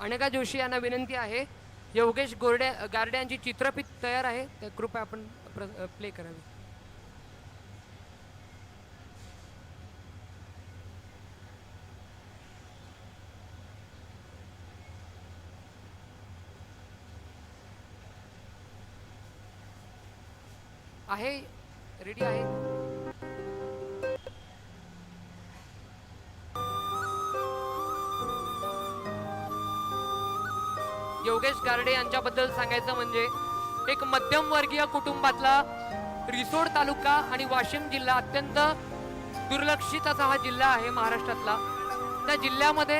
अनेका जोशी यांना विनंती आहे. योगेश गोरडे गारड्यांची यांची चित्रफित तयार आहे. तर कृपया आपण प्ले करावी. आहे. रेडी आहे? योगेश गार्डे यांच्याबद्दल सांगायचं म्हणजे एक मध्यमवर्गीय कुटुंबातला रिसोड तालुका आणि वाशिम जिल्हा अत्यंत दुर्लक्षित असा हा जिल्हा आहे महाराष्ट्रातला. त्या जिल्ह्यामध्ये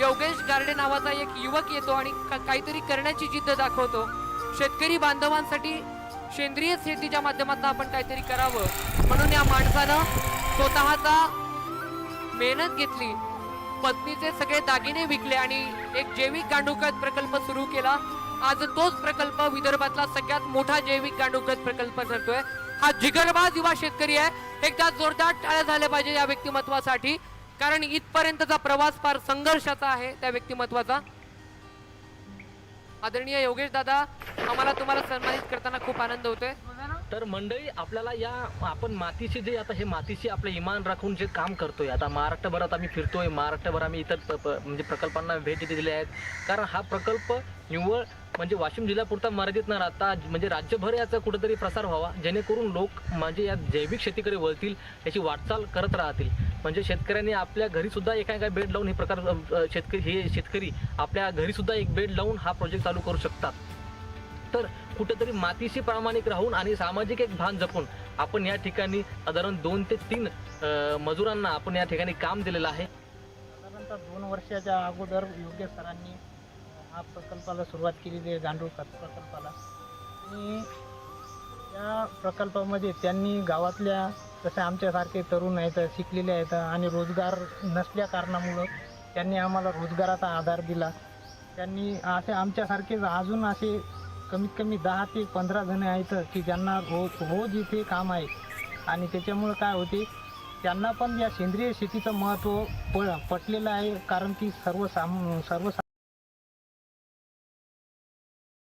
योगेश गार्डे नावाचा एक युवक येतो आणि काहीतरी करण्याची जिद्द दाखवतो. शेतकरी बांधवांसाठी सेंद्रिय शेतीच्या माध्यमातून आपण काहीतरी करावं. म्हणून या माणसानं स्वतःचा मेहनत घेतली. पत्नीचे सगळे दागिने विकले आणि एक जैविक गांडूखत प्रकल्प केला आज तोच प्रकल्प विदर्भातला सगळ्यात मोठा जैविक गांडूखत प्रकल्प ठरतोय. हा जिगरबाज युवा शेतकरी आहे. एकदा जोरदार टाळ्या झाल्या पाहिजे या व्यक्तिमत्वासाठी. कारण इथपर्यंतचा प्रवास फार संघर्षाचा आहे त्या व्यक्तिमत्वाचा. आदरणीय योगेश दादा आम्हाला तुम्हाला सन्मानित करताना खूप आनंद होतोय. तर मंडळी आपल्याला या आपण मातीशी जे आता हे मातीशी आपलं इमान राखून जे काम करतोय आता महाराष्ट्रभरात आम्ही फिरतोय महाराष्ट्रभर आम्ही इतर प- म्हणजे प्रकल्पांना भेट दिलेल्या आहेत. कारण हा प्रकल्प निव्वळ म्हणजे वाशिम जिल्ह्यापुरता मर्यादित न राहता म्हणजे राज्यभर याचा कुठेतरी प्रसार व्हावा जेणेकरून लोक म्हणजे या जैविक शेतीकडे वळतील याची वाटचाल करत राहतील. म्हणजे शेतकऱ्यांनी आपल्या घरीसुद्धा एका एका बेड लावून हे प्रकार शेतकरी हे शेतकरी आपल्या घरीसुद्धा एक बेड लावून हा प्रोजेक्ट चालू करू शकतात. तर कुठेतरी मातीशी प्रामाणिक राहून आणि सामाजिक एक भान जपून आपण या ठिकाणी साधारण दोन ते तीन मजुरांना आपण या ठिकाणी काम दिलेलं आहे. साधारणतः दोन वर्षाच्या अगोदर योग्य सरांनी हा प्रकल्पाला सुरुवात केलेली आहे गांडूळ खत प्रकल्पाला. आणि या प्रकल्पामध्ये त्यांनी गावातल्या जसं आमच्यासारखे तरुण आहेत शिकलेले आहेत आणि रोजगार नसल्या कारणामुळं त्यांनी आम्हाला रोजगाराचा आधार दिला. त्यांनी असे आमच्यासारखेच अजून असे कमीत कमी दहा ते पंधरा जण आहेत की ज्यांना रोज रोज इथे काम आहे. आणि त्याच्यामुळं काय होते त्यांना पण या सेंद्रिय शेतीचं महत्त्व प पटलेलं आहे कारण की सर्व साम सर्व